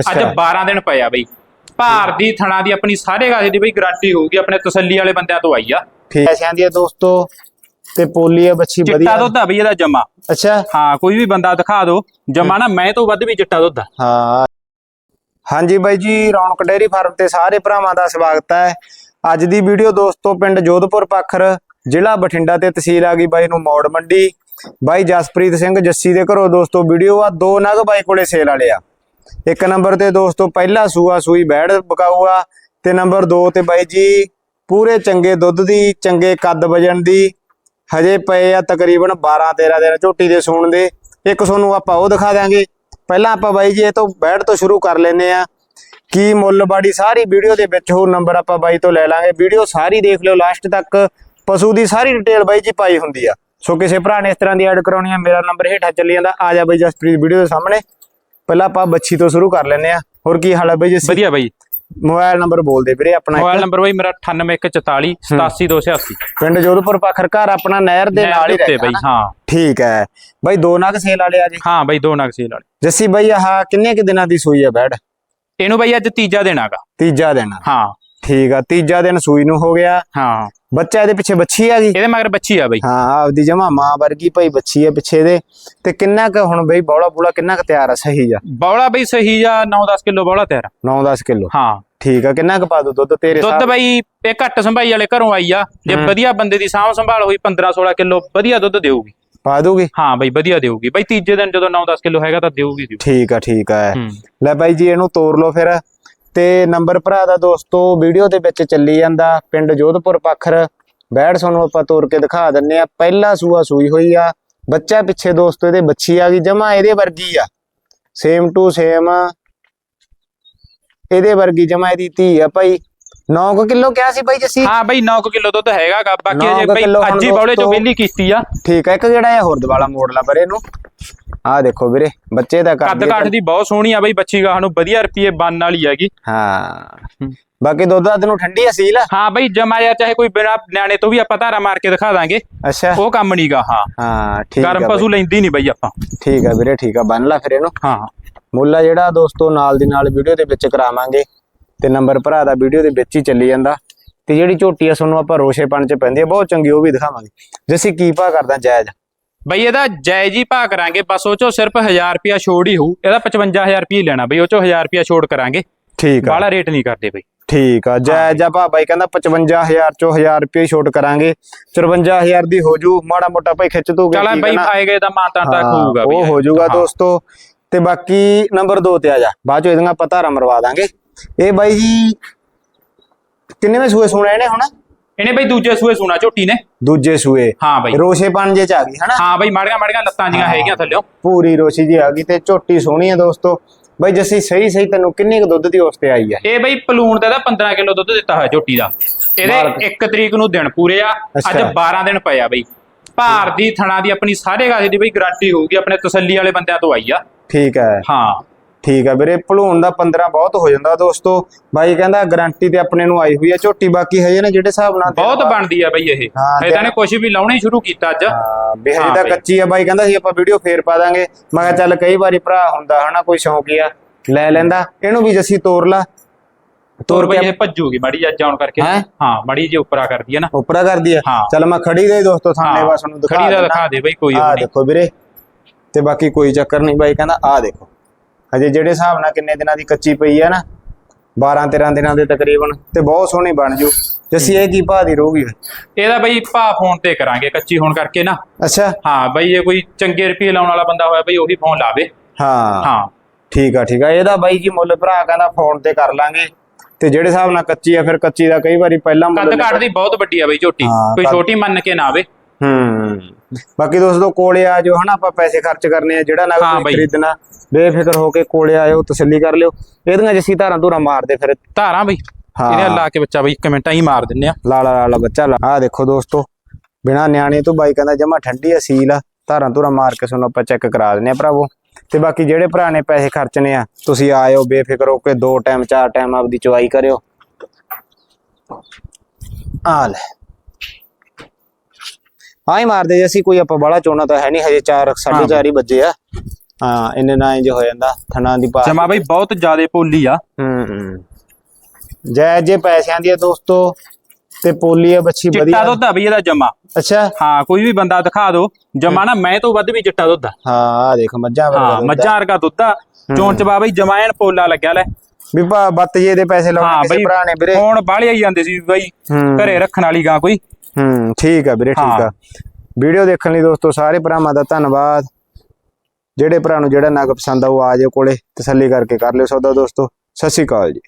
ਅੱਜ ਅੱਛਾ। 12 ਦਿਨ ਪਏ ਆ ਬਈ। ਭਾਰ ਦੀ ਥਣਾ ਦੀ ਆਪਣੀ ਸਾਰੇ ਗਾਸੇ ਦੀ ਬਈ ਗਾਰੰਟੀ ਹੋਊਗੀ ਆਪਣੇ ਤਸੱਲੀ ਵਾਲੇ ਬੰਦਿਆਂ ਤੋਂ ਆਈ ਆ। ਪੈਸਿਆਂ ਦੀ ਆ ਦੋਸਤੋ ਤੇ ਪੋਲੀ ਆ ਬੱਚੀ ਚਿੱਟਾ ਵਧੀਆ। ਦੁੱਧ ਆ ਬਈ ਇਹਦਾ ਜਮਾ। ਅੱਛਾ। ਹਾਂ ਕੋਈ ਵੀ ਬੰਦਾ ਦਿਖਾ ਦਿਓ ਜਮਾ ਨਾ ਮੈਂ ਤੋਂ ਵੱਧ ਵੀ ਚਿੱਟਾ ਦੁੱਧ ਆ। ਹਾਂ। ਹਾਂਜੀ ਬਾਈ ਜੀ ਰੌਣਕ ਡੇਅਰੀ ਫਾਰਮ ਤੇ ਸਾਰੇ ਭਰਾਵਾਂ ਦਾ ਸਵਾਗਤ ਹੈ। ਅੱਜ ਦੀ ਵੀਡੀਓ ਦੋਸਤੋ ਪਿੰਡ ਜੋਧਪੁਰ ਪੱਖਰ ਜ਼ਿਲ੍ਹਾ ਬਠਿੰਡਾ ਤੇ ਤਹਿਸੀਲ ਆ ਗਈ ਬਾਈ ਨੂੰ ਮੌੜ ਮੰਡੀ। ਬਾਈ ਜਸਪ੍ਰੀਤ ਸਿੰਘ ਜੱਸੀ ਦੇ ਘਰੋਂ ਦੋਸਤੋ ਵੀਡੀਓ ਆ ਦੋ ਨਗ ਬਾਈ ਕੋਲੇ ਸੇਲ ਵਾਲੇ ਆ। ਇੱਕ ਨੰਬਰ ਤੇ ਦੋਸਤੋ, ਪਹਿਲਾ ਸੂਆ ਸੂਈ ਬੈੜ ਬਕਾਊ ਤੇ ਨੰਬਰ 2 ਤੇ ਬਾਈ ਜੀ, ਪੂਰੇ ਚੰਗੇ ਦੁੱਧ ਦੀ, ਚੰਗੇ ਕੱਦ ਵਜਣ ਦੀ। ਹਜੇ ਪਏ ਆ ਤਕਰੀਬਨ 12 13 ਦਿਨ ਝੋਟੀ ਦੇ ਸੂਣ ਦੇ। ਇੱਕ ਤੁਹਾਨੂੰ ਆਪਾਂ ਉਹ ਦਿਖਾ ਦਾਂਗੇ ਪਹਿਲਾਂ ਆਪਾਂ ਬਾਈ ਜੀ, ਇਹ ਤੋਂ ਬੈਠ ਤੋਂ ਸ਼ੁਰੂ ਕਰ ਲੈਨੇ ਆ ਕੀ ਮੁੱਲ ਬਾੜੀ ਸਾਰੀ ਵੀਡੀਓ ਦੇ ਵਿੱਚ ਹੋਰ ਨੰਬਰ ਆਪਾਂ ਬਾਈ ਤੋਂ ਲੈ ਲਾਂਗੇ। ਵੀਡੀਓ ਸਾਰੀ ਦੇਖ ਲਿਓ, ਲਾਸਟ ਤੱਕ ਪਸ਼ੂ ਦੀ ਸਾਰੀ ਡਿਟੇਲ ਬਾਈ ਜੀ ਪਾਈ ਹੁੰਦੀ ਆ। ਸੋ ਕਿਸੇ ਭਰਾ ਨੇ ਇਸ ਤਰ੍ਹਾਂ ਦੀ ਐਡ ਕਰਾਉਣੀ ਆ, ਮੇਰਾ ਨੰਬਰ ਹੇਠਾਂ ਚੱਲੀ ਜਾਂਦਾ। ਆ ਜਾ ਬਾਈ ਜਸਪ੍ਰੀਤ ਵੀਡੀਓ ਦੇ ਸਾਹਮਣੇ। ਪਹਿਲਾਂ ਆਪਾਂ ਬੱਚੀ ਤੋਂ ਸ਼ੁਰੂ ਕਰ ਲੈਨੇ ਆ ਹੋਰ ਕੀ ਹਾਲ ਹੈ ਬਾਈ ਜੀ ਵਧੀਆ ਬਈ। ਮੋਬਾਈਲ ਨੰਬਰ ਬੋਲ ਦੇ ਵੀਰੇ ਆਪਣਾ ਮੋਬਾਈਲ। ਨੰਬਰ ਬਈ ਮੇਰਾ 9844 87286 ਪਿੰਡ ਜੋਧਪੁਰ ਪਾਖਰ ਘਰ ਆਪਣਾ ਨਹਿਰ ਦੇ ਨਾਲ ਹੀ ਰਹਿੰਦਾ ਬਈ? ਹਾਂ। ਠੀਕ ਹੈ। ਬਾਈ ਦੋ ਨਗ ਸੇਲ ਵਾਲੇ ਆ ਜੀ। ਹਾਂ ਬਈ ਦੋ ਨਗ ਸੇਲ ਵਾਲੇ। ਜੱਸੀ ਬਾਈ ਆਹ ਕਿੰਨੇ ਕਿ ਦਿਨਾਂ ਦੀ ਸੂਈ ਆ ਬੈੜ ਇਹਨੂੰ ਬਈ ਅੱਜ ਤੀਜਾ ਦਿਨ ਆਗਾ ਤੀਜਾ ਦਿਨ। ਹਾਂ। ਠੀਕ ਆ ਤੀਜਾ ਦਿਨ ਸੂਈ ਨੂੰ ਹੋ ਗਿਆ। ਹਾਂ। ਬੱਚਾ ਇਹਦੇ ਪਿੱਛੇ ਬੱਚੀ ਆ ਗਈ? ਇਹਦੇ ਮਗਰ ਬੱਚੀ ਆ ਬਈ। ਹਾਂ ਆਪਦੀ ਜਮਾ ਮਾਂ ਵਰਗੀ ਭਾਈ ਬੱਚੀ ਆ ਪਿੱਛੇ ਦੇ ਤੇ ਕਿੰਨਾ ਕੁ ਹੁਣ ਬਈ ਬੌਲਾ ਬੂਲਾ ਕਿੰਨਾ ਕੁ ਤਿਆਰ ਆ ਸਹੀ ਆ? ਬੌਲਾ ਬਈ ਸਹੀ ਆ 9-10 ਕਿਲੋ ਬੌਲਾ ਤਿਆਰ 9-10 ਕਿਲੋ। ਹਾਂ। ਠੀਕ ਆ ਕਿੰਨਾ ਕੁ ਪਾ ਦੋ ਦੁੱਧ ਤੇਰੇ ਦੁੱਧ ਬਈ ਇਹ ਘੱਟ ਸੰਭਾਈ ਵਾਲੇ ਘਰੋਂ ਆਈ ਆ। ਜੇ। ਵਧੀਆ ਬੰਦੇ ਦੀ ਸਾਂਭ ਸੰਭਾਲ ਹੋਈ 15-16 ਕਿਲੋ ਵਧੀਆ ਦੁੱਧ ਦੇਊਗੀ। ਪਾ ਦੋਗੇ? ਹਾਂ ਬਈ ਵਧੀਆ ਦੇਊਗੀ। ਬਈ ਤੀਜੇ ਦਿਨ ਜਦੋਂ 9-10 ਕਿਲੋ ਹੈਗਾ ਤਾਂ ਦੇਊਗੀ ਦਿਊ ਠੀਕ ਆ ਠੀਕ ਆ। ਲੈ ਬਾਈ ਜੀ ਇਹਨੂੰ ਤੋਰ ਲਓ ਫਿਰ। ਤੇ ਨੰਬਰ ਭਰਾ ਦਾ ਦੋਸਤੋ ਵੀਡੀਓ ਦੇ ਵਿੱਚ ਚੱਲੀ ਜਾਂਦਾ ਪਿੰਡ ਜੋਧਪੁਰ ਪੱਖਰ। ਬੈੜ ਸਾਨੂੰ ਆਪਾਂ ਤੋਰ ਕੇ ਦਿਖਾ ਦਿੰਨੇ ਆ। ਪਹਿਲਾ ਸੂਆ ਸੂਈ ਹੋਈ ਆ। ਬੱਚਾ ਪਿੱਛੇ ਦੋਸਤੋ ਇਹਦੇ ਬੱਚੀ ਆ ਗਈ ਜਮਾ ਇਹਦੇ ਵਰਗੀ ਆ। ਸੇਮ ਟੂ ਸੇਮ ਇਹਦੇ ਵਰਗੀ ਜਮਾ ਇਹਦੀ ਧੀ ਆ ਭਾਈ। 9 ਕਿਲੋ ਕਿਹਾ ਸੀ ਬਾਈ ਜੱਸੀ? ਹਾਂ ਬਈ 9 ਕਿਲੋ ਦੁੱਧ ਹੈਗਾ ਬਾਕੀ ਨੌ ਅਜੇ ਬਈ ਅੱਜ ਹੀ ਬੌਲੇ ਚੋਂ ਵਿਹਲੀ ਕੀਤੀ ਆ। ਠੀਕ ਆ ਇੱਕ ਜਿਹੜਾ ਇਹ ਹੋਰ ਦਵਾਲਾ ਮੋੜ ਲਾ ਪਰੇ ਇਹਨੂੰ। ਆਹ ਦੇਖੋ ਵੀਰੇ ਬੱਚੇ ਦਾ ਕੱਦ ਕਾਠ ਦੀ ਬਹੁਤ ਸੋਹਣੀ ਆ ਬਈ ਬੱਚੀ ਗਾਹ ਨੂੰ ਵਧੀਆ ਰੁਪਏ ਬੰਨ ਵਾਲੀ ਹੈਗੀ। ਹਾਂ। ਬਾਕੀ ਦੁੱਧ ਦਾ ਤੈਨੂੰ ਠੰਡੀ ਅਸੀਲ ਆ ਹਾਂ ਬਈ ਜਮਾਇਆ ਚਾਹੇ ਕੋਈ ਬਿਨਾ ਨਿਆਣੇ ਤੋਂ ਵੀ ਆਪਾਂ ਧਾਰਾ ਮਾਰ ਕੇ ਦਿਖਾ ਦਾਂਗੇ। ਅੱਛਾ। ਉਹ ਕੰਮ ਨਹੀਂਗਾ ਹਾਂ। ਹਾਂ ਠੀਕ ਆ ਗਰਮ। ਪਸ਼ੂ ਲੈਂਦੀ ਨਹੀਂ ਬਈ ਆਪਾਂ। ਠੀਕ ਆ ਵੀਰੇ ਠੀਕ ਆ ਬੰਨ ਲਾ ਫਿਰ ਇਹਨੂੰ। ਹਾਂ। ਮੁੱਲਾ ਜਿਹੜਾ ਦੋਸਤੋ ਨਾਲ ਦੀ ਨਾਲ ਵੀਡੀਓ ਦੇ ਵਿੱਚ ਕਰਾਵਾਂਗੇ। ਤੇ ਨੰਬਰ ਭਰਾ ਦਾ ਵੀਡੀਓ ਦੇ ਵਿੱਚ ਹੀ ਚੱਲੀ ਜਾਂਦਾ। ਤੇ ਜਿਹੜੀ ਝੋਟੀ ਆ ਤੁਹਾਨੂੰ ਆਪਾਂ ਰੋਸ਼ੇਪਣ ਚ ਪੈਂਦੀ ਆ ਬਹੁਤ ਚੰਗੀ ਉਹ ਵੀ ਦਿਖਾਵਾਂਗੇ। ਜਿਵੇਂ ਕੀ ਭਾ ਕਰਦਾ ਜਾਇਜ਼? ਬਈ ਇਹਦਾ ਜਾਇਜ਼ ਹੀ ਭਾਅ ਕਰਾਂਗੇ ਬਸ ਉਹ ਚੋਂ ਸਿਰਫ 1000 ਰੁਪਿਆ ਛੋੜ ਹੀ ਹੋਊ। ਇਹਦਾ 55000 ਰੁਪਏ ਲੈਣਾ ਬਈ ਉਹ ਚੋਂ 1000 ਰੁਪਿਆ ਛੋੜ ਕਰਾਂਗੇ। ਠੀਕ ਆ। ਬਾਹਲਾ ਰੇਟ ਨਹੀਂ ਕਰਦੇ ਬਈ। ਠੀਕ ਆ ਜਾਇਜ਼ ਆ ਭਾ ਬਾਈ ਕਹਿੰਦਾ 55000 ਚੋਂ 1000 ਰੁਪਏ ਛੋਟ ਕਰਾਂਗੇ। 54000 ਦੀ ਹੋ ਜੂ ਮਾੜਾ ਮੋਟਾ ਭਾਈ ਖਿੱਚ ਦੂਗੇ ਚਲ ਬਈ ਆਏ ਗਏ ਤਾਂ ਮਾਤਾ ਤੱਕ ਹੋਊਗਾ ਉਹ ਹੋ ਜਾਊਗਾ ਹਾਂ। ਦੋਸਤੋ। ਤੇ ਬਾਕੀ ਨੰਬਰ 2 ਤੇ ਆ ਜਾ ਬਾਅਦ ਚੋਂ ਇਹਦੀਆਂ ਪਤਾ ਮਰਵਾ ਦਾਂਗੇ। ਇਹ ਬਾਈ ਜੀ ਕਿੰਨੇਵੇਂ ਸੂਏ ਸੁਣਾ ਇਹਨੇ ਹੁਣ? ਇਹਨੇ ਬਈ ਦੂਜੇ ਸੂਏ ਸੁਣਾ ਝੋਟੀ ਨੇ। ਦੂਜੇ ਸੂਏ। ਹਾਂ ਬਈ। ਰੋਸ਼ੇਪਣ ਜੇ ਚ ਆ ਗਈ ਹਨਾ? ਹਾਂ ਬਈ ਮਾੜੀਆਂ ਮਾੜੀਆਂ ਲੱਤਾਂ ਜੀਆਂ ਹੈਗੀਆਂ ਥੱਲਿਓ। ਪੂਰੀ ਰੋਸ਼ੀ ਜੀ ਆ ਗਈ ਤੇ ਝੋਟੀ ਸੋਹਣੀ ਹੈ ਦੋਸਤੋ। ਬਾਈ ਜੱਸੀ ਸਹੀ ਸਹੀ ਤੈਨੂੰ ਕਿੰਨੇ ਕੁ ਦੁੱਧ ਦੀ ਉਸ ਤੇ ਆਈ ਹੈ ਇਹ ਬਈ ਪਲੂਣ ਦਾ ਤਾਂ 15 ਕਿਲੋ ਦੁੱਧ ਦਿੱਤਾ ਹੋਇਆ ਝੋਟੀ ਦਾ। ਇਹਦੇ ਮਾਲਕ। 1 ਤਰੀਕ ਨੂੰ ਦਿਨ ਪੂਰੇ ਆ ਅੱਜ ਅੱਛਾ। 12 ਦਿਨ ਪਏ ਆ ਬਈ। ਭਾਰ ਦੀ ਥਣਾ ਦੀ ਆਪਣੀ ਸਾਰੇ ਗਾਸੇ ਦੀ ਬਈ ਗਾਰੰਟੀ ਹੋਊਗੀ ਆਪਣੇ ਤਸੱਲੀ ਵਾਲੇ ਬੰਦਿਆਂ ਤੋਂ ਆਈ ਆ। ਠੀਕ ਹੈ ਹਾਂ। ਠੀਕ ਹੈ ਵੀਰੇ ਭਲੂਣ ਦਾ 15 ਬਹੁਤ ਹੋ ਜਾਂਦਾ ਦੋਸਤੋ। ਬਾਈ ਕਹਿੰਦਾ ਗਾਰੰਟੀ ਤੇ ਆਪਣੇ ਨੂੰ ਆਈ ਹੋਈ ਹੈ ਝੋਟੀ ਬਾਕੀ ਹਜੇ ਨਾ ਜਿਹੜੇ ਹਿਸਾਬ ਨਾਲ ਬਹੁਤ ਬਣਦੀ ਆ ਬਈ ਇਹ। ਹਾਂ, ਇਹ ਤਾਂ ਨੇ ਕੁਝ ਵੀ ਲਾਉਣਾ ਸ਼ੁਰੂ ਕੀਤਾ ਅੱਜ। ਹਾਂ ਵੀ ਹਜੇ ਹਾਂ ਤਾਂ ਬਈ। ਕੱਚੀ ਆ ਬਾਈ ਕਹਿੰਦਾ ਸੀ ਆਪਾਂ ਵੀਡੀਓ ਫੇਰ ਪਾ ਦਾਂਗੇ। ਮੈਂ ਕਿਹਾ ਚੱਲ ਕਈ ਵਾਰੀ ਭਰਾ ਹੁੰਦਾ ਹਨਾ ਕੋਈ ਸ਼ੌਂਕੀ ਆ ਲੈ ਲੈਂਦਾ। ਇਹਨੂੰ ਵੀ ਜੱਸੀ ਤੋਰ ਲਾ। ਤੋਰ ਬਈ ਕੇ ਇਹ ਭੱਜੂਗੀ ਮਾੜੀ ਜਿਹਾ ਜਾਣ ਕਰਕੇ। ਹੈਂ? ਮਾੜੀ ਜਿਹੀ ਉੱਪਰਾ ਕਰਦੀ ਆ ਨਾ। ਉਪਰਾ ਕਰਦੀ ਆ। ਹਾਂ। ਚੱਲ ਮੈਂ ਖੜੀ ਦੇ ਦੋਸਤੋ ਸਾਹਮਣੇ ਬਸ ਨੂੰ ਦਿਖਾ ਖੜੀ ਦਾ। ਦਿਖਾ ਦੇ ਬਈ ਕੋਈ ਨਹੀਂ। ਦੇਖੋ ਵੀਰੇ ਤੇ ਬਾਕੀ ਕੋਈ ਚੱਕਰ ਨਹੀਂ ਬਾਈ ਕਹਿੰਦਾ ਆਹ ਦੇਖੋ। ਹਜੇ ਜਿਹੜੇ ਹਿਸਾਬ ਨਾਲ ਕਿੰਨੇ ਦਿਨਾਂ ਦੀ ਕੱਚੀ ਪਈ ਆ ਨਾ 12 13 ਦਿਨਾਂ ਦੇ ਤਕਰੀਬਨ ਤੇ ਬਹੁਤ ਸੋਹਣੀ ਬਣ ਜੂ। ਜੱਸੀ ਇਹ ਕੀ ਭਾਅ ਦੀ ਰਹੂਗੀ ਇਹਦਾ ਬਈ ਭਾ ਫੋਨ ਤੇ ਕਰਾਂਗੇ ਕੱਚੀ ਹੋਣ ਕਰਕੇ ਨਾ। ਅੱਛਾ। ਹਾਂ ਬਈ ਇਹ ਕੋਈ ਚੰਗੇ ਰੁਪਏ ਲਾਉਣ ਵਾਲਾ ਬੰਦਾ ਹੋਇਆ ਬਈ ਉਹੀ ਫੋਨ ਲਾਵੇ। ਹਾਂ। ਹਾਂ। ਠੀਕ ਆ ਠੀਕ ਆ। ਇਹਦਾ ਬਾਈ ਜੀ ਮੁੱਲ ਭਰਾ ਕਹਿੰਦਾ ਫੋਨ ਤੇ ਕਰ ਲਾਂਗੇ। ਤੇ ਜਿਹੜੇ ਹਿਸਾਬ ਨਾਲ ਕੱਚੀ ਆ ਫਿਰ ਕੱਚੀ ਦਾ ਕਈ ਵਾਰੀ ਪਹਿਲਾਂ ਮੁੱਲ ਕੱਦ ਘਾਟ ਦੀ ਬਹੁਤ ਵੱਡੀ ਆ ਬਈ ਝੋਟੀ। ਕੋਈ ਛੋਟੀ ਮੰਨ ਕੇ ਨਾ ਆਵੇ। ਬਾਕੀ ਦੋਸਤੋ ਕੋਲੇ ਆ ਜੋ ਹਨਾ? ਆਪਾਂ ਪੈਸੇ ਖਰਚ ਕਰਨੇ ਆ ਜਿਹੜਾ ਹਾਂ ਨਗ ਬਾਈ। ਖਰੀਦਣਾ ਬੇਫਿਕਰ ਹੋ ਕੇ ਕੋਲੇ ਆਇਓ ਤਸੱਲੀ ਕਰ ਲਿਓ। ਇਹਦੀਆਂ ਜੱਸੀ ਧਾਰਾਂ ਧੂਰਾਂ ਮਾਰਦੇ ਫਿਰ। ਧਾਰਾਂ ਬਈ? ਹਾਂ। ਇਹਨੇ ਲਾ ਕੇ ਬੱਚਾ ਬਈ ਕਮੈਂਟਾਂ ਹੀ ਮਾਰ ਦਿੰਨੇ ਆ। ਲਾਲਾ ਲਾਲਾ ਬੱਚਾ ਲਾ। ਆਹ ਦੇਖੋ ਦੋਸਤੋ ਬਿਨਾ ਨਿਆਣੇ ਤੋਂ ਬਾਈ ਕਹਿੰਦਾ ਜਮਾ ਠੰਡੀ ਅਸੀਲ ਆ। ਧਾਰਾਂ ਧੂਰਾਂ ਮਾਰ ਕੇ ਤੁਹਾਨੂੰ ਆਪਾਂ ਚੈੱਕ ਕਰਾ ਦਿੰਨੇ ਆ ਭਰਾਵੋ। ਤੇ ਬਾਕੀ ਜਿਹੜੇ ਭਰਾ ਨੇ ਪੈਸੇ ਖਰਚਣੇ ਆ ਤੁਸੀਂ ਆਇਓ ਬੇਫਿਕਰ ਹੋ ਕੇ ਦੋ ਟਾਈਮ ਚਾਰ ਟਾਈਮ ਆਪਦੀ ਚੁਆਈ ਕਰਿਓ। ਆ ਲੈ। ਆਈ ਮਾਰਦੇ ਜੀ ਅਸੀਂ ਕੋਈ ਆਪਾਂ ਬੜਾ ਚੋਣਾ ਤਾਂ ਹੈ ਨਹੀਂ ਹਜੇ 4 4:30 ਹੀ ਵੱਜੇ ਆ। ਹਾਂ ਇੰਨੇ ਨਾ ਇੰਜ ਹੋ ਜਾਂਦਾ ਥਣਾ ਦੀ ਪਾ ਜਮਾ ਬਈ ਬਹੁਤ ਜ਼ਿਆਦੇ ਪੋਲੀ ਆ। ਹੂੰ ਹੂੰ। ਜੈ ਜੇ ਪੈਸਿਆਂ ਦੀ ਆ ਦੋਸਤੋ ਤੇ ਪੋਲੀ ਆ ਬੱਚੀ ਚਿੱਟਾ ਵਧੀਆ। ਦੁੱਧ ਆ ਬਈ ਇਹਦਾ ਜਮਾ। ਅੱਛਾ। ਹਾਂ ਕੋਈ ਵੀ ਬੰਦਾ ਦਿਖਾ ਦੋ ਜਮਾ ਨਾ ਮੈਂ ਤੋਂ ਵੱਧ ਵੀ ਚਿੱਟਾ ਦੁੱਧ ਆ। ਹਾਂ ਆ ਦੇਖ ਮੱਝਾਂ ਵਰਗਾ ਹਾਂ। ਮੱਝਾਂ ਵਰਗਾ ਦੁੱਧ ਆ। ਚੋਣ ਚ ਬਾ ਬਈ ਜਮਾ ਐਨ ਪੋਲਾ ਲੱਗਿਆ ਲੈ। ਵੀ ਭਾ ਬੱਤ ਜੇ ਦੇ ਪੈਸੇ ਹਾਂ ਲਾਉਣੇ ਕਿਸੇ ਭਰਾ ਨੇ ਵੀਰੇ। ਹੁਣ ਬਾਹਲੇ ਆਈ ਜਾਂਦੇ ਸੀ ਬਈ ਹੂੰ। ਘਰੇ ਰੱਖਣ ਵਾਲੀ ਗਾਂ ਕੋਈ। ਹੂੰ ਠੀਕ ਆ ਵੀਰੇ ਠੀਕ। ਆ। ਵੀਡੀਓ ਦੇਖਣ ਲਈ ਦੋਸਤੋ ਸਾਰੇ ਭਰਾਵਾਂ ਦਾ ਧੰਨਵਾਦ। ਜਿਹੜੇ ਭਰਾ ਨੂੰ ਜਿਹੜਾ ਨਗ ਪਸੰਦ ਆ ਉਹ ਆ ਜਾਓ ਕੋਲੇ ਤਸੱਲੀ ਕਰਕੇ ਕਰ ਲਿਓ ਸੌਦਾ ਦੋਸਤੋ। ਸਤਿ ਸ਼੍ਰੀ ਅਕਾਲ ਜੀ।